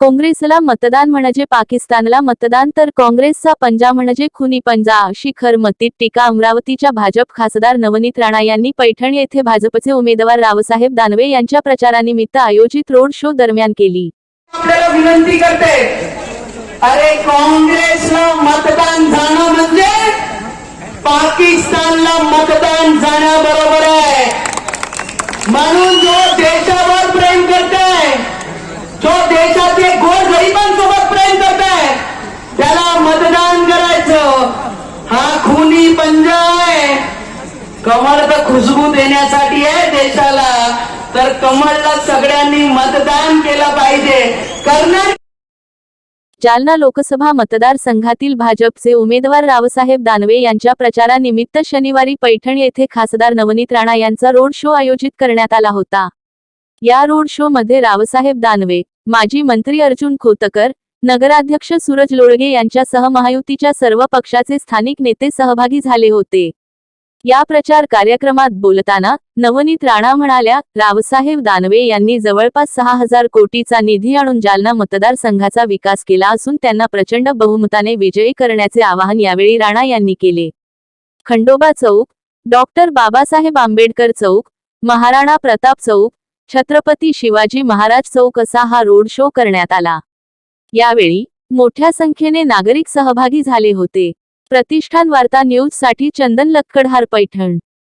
काँग्रेसला मतदान म्हणजे पाकिस्तानला मतदान तर काँग्रेसचा पंजा म्हणजे खुनी पंजा अशी खरमतीत टीका अमरावतीच्या भाजप खासदार नवनीत राणा यांनी पैठण येथे भाजपचे उमेदवार रावसाहेब दानवे यांच्या प्रचारानिमित्त आयोजित रोड शो दरम्यान केली. आपल्याला विनंती करते अरे काँग्रेसला मतदान जाणं म्हणजे पाकिस्तानला मतदान जाण्याबरोबर आहे. कमळ तर खुशबू देण्यासाठी आहे देशाला. तर कमळला सगळ्यांनी मतदान केलं पाहिजे. करणार जालना लोकसभा मतदारसंघातील भाजपचे उमेदवार रावसाहेब दानवे यांच्या प्रचारानिमित्त शनिवारी पैठण येथे खासदार नवनीत राणा यांचा रोड शो आयोजित करण्यात आला होता. या रोड शो मध्ये रावसाहेब दानवे माजी मंत्री अर्जुन खोतकर नगराध्यक्ष सूरज लोळगे यांच्यासह महायुतीच्या सर्व पक्षाचे स्थानिक नेते सहभागी झाले होते. या प्रचार कार्यक्रमात बोलताना नवनीत राणा म्हणाल्या रावसाहेब दानवे यांनी जवळपास सहा हजार कोटीचा निधी आणून जालना मतदारसंघाचा विकास केला असून त्यांना प्रचंड बहुमताने विजयी करण्याचे आवाहन यावेळी राणा यांनी केले. खंडोबा चौक डॉक्टर बाबासाहेब आंबेडकर चौक महाराणा प्रताप चौक छत्रपती शिवाजी महाराज चौक असा हा रोड शो करण्यात आला. यावेळी मोठ्या संख्येने नागरिक सहभागी झाले होते. प्रतिष्ठान वार्ता न्यूजसाठी चंदन लक्कडहार पैठण.